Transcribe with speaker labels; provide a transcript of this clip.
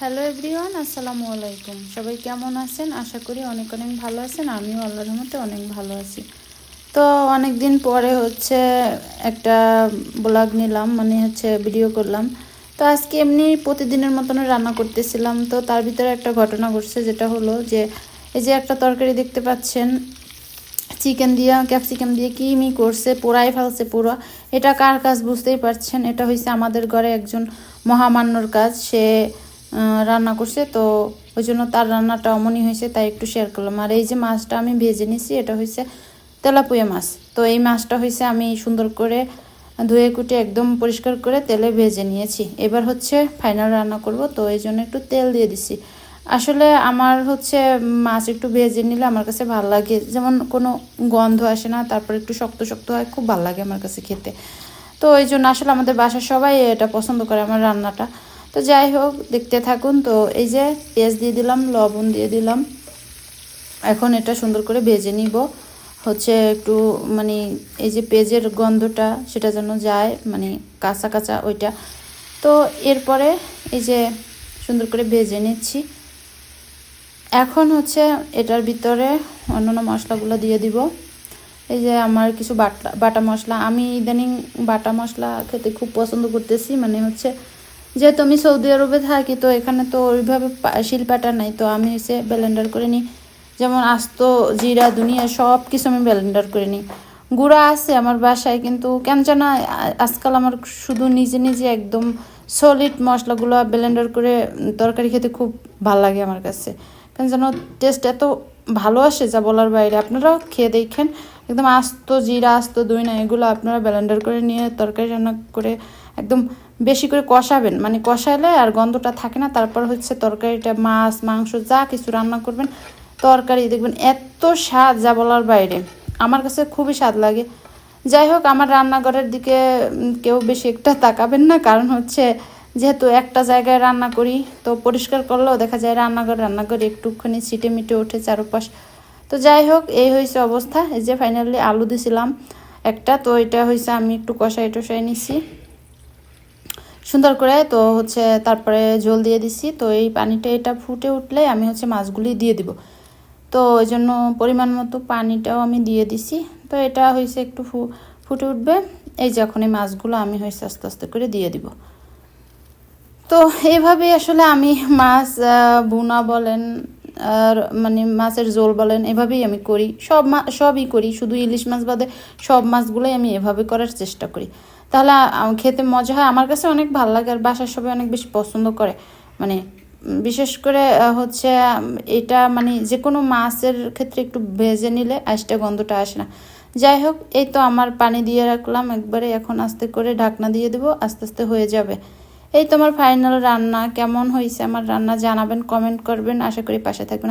Speaker 1: Hello everyone আসসালামু আলাইকুম। সবাই কেমন আছেন? আশা করি অনেক অনেক ভালো আছেন। আমিও আল্লাহর রহমতে অনেক ভালো আছি। তো অনেক দিন পরে হচ্ছে একটা ব্লগ নিলাম মানে হচ্ছে ভিডিও করলাম। তো আজকে এমনি প্রতিদিনের মতন রান্না করতেছিলাম। তো তার ভিতরে একটা ঘটনা ঘটছে, যেটা হলো যে, এই যে একটা তরকারি দেখতে পাচ্ছেন, চিকেন দিয়ে, ক্যাপসিকাম দিয়ে কি মি করছে পোড়াই ফেলছে পুরো। এটা কার কাজ বুঝতেই পারছেন? এটা হয়েছে আমাদের ঘরে একজন মহামান্যর কাজ। সে রান্না করছে, তো ওই জন্য তার রান্নাটা অমনই হয়েছে, তাই একটু শেয়ার করলাম। আর এই যে মাছটা আমি ভেজে নিছি এটা হয়েছে তেলাপুয়া মাছ। তো এই মাছটা হয়েছে আমি সুন্দর করে ধুয়ে কুটে একদম পরিষ্কার করে তেলে ভেজে নিয়েছি। এবার হচ্ছে ফাইনাল রান্না করব, তো এই জন্য একটু তেল দিয়ে দিছি। আসলে আমার হচ্ছে মাছ একটু ভেজে নিলে আমার কাছে ভালো লাগে, যেমন কোনো গন্ধ আসে না, তারপর একটু শক্ত শক্ত হয়, খুব ভালো লাগে আমার কাছে খেতে। তো এই জন্য আসলে আমাদের বাসার সবাই এটা পছন্দ করে আমার রান্নাটা। তো যাই হোক, দেখতে থাকুন। তো এই যে পেঁয়াজ দিয়ে দিলাম, লবণ দিয়ে দিলাম। এখন এটা সুন্দর করে ভেজে নিব। হচ্ছে একটু মানে এই যে পেঁয়াজের গন্ধটা, সেটা যেন যায় মানে কাঁচা কাঁচা ওইটা। তো এরপরে এই যে সুন্দর করে ভেজে নিচ্ছি। এখন হচ্ছে এটার ভিতরে অন্যান্য মশলাগুলো দিয়ে দিব। এই যে আমার কিছু বাটা বাটা মশলা। আমি ইদানিং বাটা মশলা খেতে খুব পছন্দ করতেছি মানে হচ্ছে যেহেতু আমি সৌদি আরবে থাকি, তো এখানে তো ওইভাবে শিলপাটা নাই। তো আমি হচ্ছে ব্লেন্ডার করে নিই। যেমন আস্ত, জিরা দুনিয়া সব কিছু আমি ব্লেন্ডার করে নিই। গুঁড়া আছে আমার বাসায়, কিন্তু কেন যেন আজকাল আমার শুধু নিজে নিজে একদম সলিড মশলাগুলো ব্লেন্ডার করে তরকারি খেতে খুব ভালো লাগে আমার কাছে। কেন যেন টেস্ট এত ভালো আসে যা বলার বাইরে। আপনারাও খেয়ে দেখেন। একদম আস্ত, জিরা, আস্ত দই না এগুলো আপনারা ব্লেন্ডার করে নিয়ে তরকারি রান্না করে একদম বেশি করে কষাবেন। মানে কষাইলে আর গন্ধটা থাকে না। তারপর হচ্ছে তরকারিটা, মাছ, মাংস, যা কিছু রান্না করবেন, তরকারি দেখবেন এত স্বাদ যা বলার বাইরে। আমার কাছে খুবই স্বাদ লাগে। যাই হোক, আমার রান্নাঘরের দিকে কেউ বেশি একটা তাকাবেন না। কারণ হচ্ছে যেহেতু একটা জায়গায় রান্না করি, তো পরিষ্কার করলেও দেখা যায় রান্নাঘর রান্নাঘর একটুখানি ছিটে মিটে ওঠে চারপাশ। তো যাই হোক, এই হয়েছে অবস্থা। এই যে ফাইনালি আলু দিছিলাম একটা, তো এটা হয়েছে আমি একটু কষাই টষাই নিছি। সুন্দর করে, তো হচ্ছে তারপরে জল দিয়ে দিছি। তো এই পানিটা, এটা ফুটে উঠলে আমি হচ্ছে মাছগুলি দিয়ে দিব। তো ওই জন্য পরিমাণ মতো পানিটাও আমি দিয়ে দিছি। তো এটা হয়েছে একটু ফুটে উঠবে। এই যে এখন এই মাছগুলো আমি হয়েছে আস্তে আস্তে করে দিয়ে দিব। তো এইভাবেই আসলে আমি মাছ ভুনা বলেন, আর মানে মাছের ঝোল বলেন, এভাবেই আমি করি। সব মা, সবই করি। শুধু ইলিশ মাছ বাদে সব মাছগুলোই আমি এভাবে করার চেষ্টা করি। তাহলে খেতে মজা হয়। আমার কাছে অনেক ভালো লাগে আর বাসার সবাই অনেক বেশি পছন্দ করে। মানে বিশেষ করে হচ্ছে এটা মানে যে কোনো মাছের ক্ষেত্রে একটু ভেজে নিলে আইসটা গন্ধটা আসে না। যাই হোক, এই তো আমার পানি দিয়ে রাখলাম। একবারে এখন আস্তে করে ঢাকনা দিয়ে দেবো, আস্তে আস্তে হয়ে যাবে। এই তোমার ফাইনাল রান্না কেমন হয়েছে আমার রান্না জানাবেন কমেন্ট করবেন। আশা করি পাশে থাকবেন।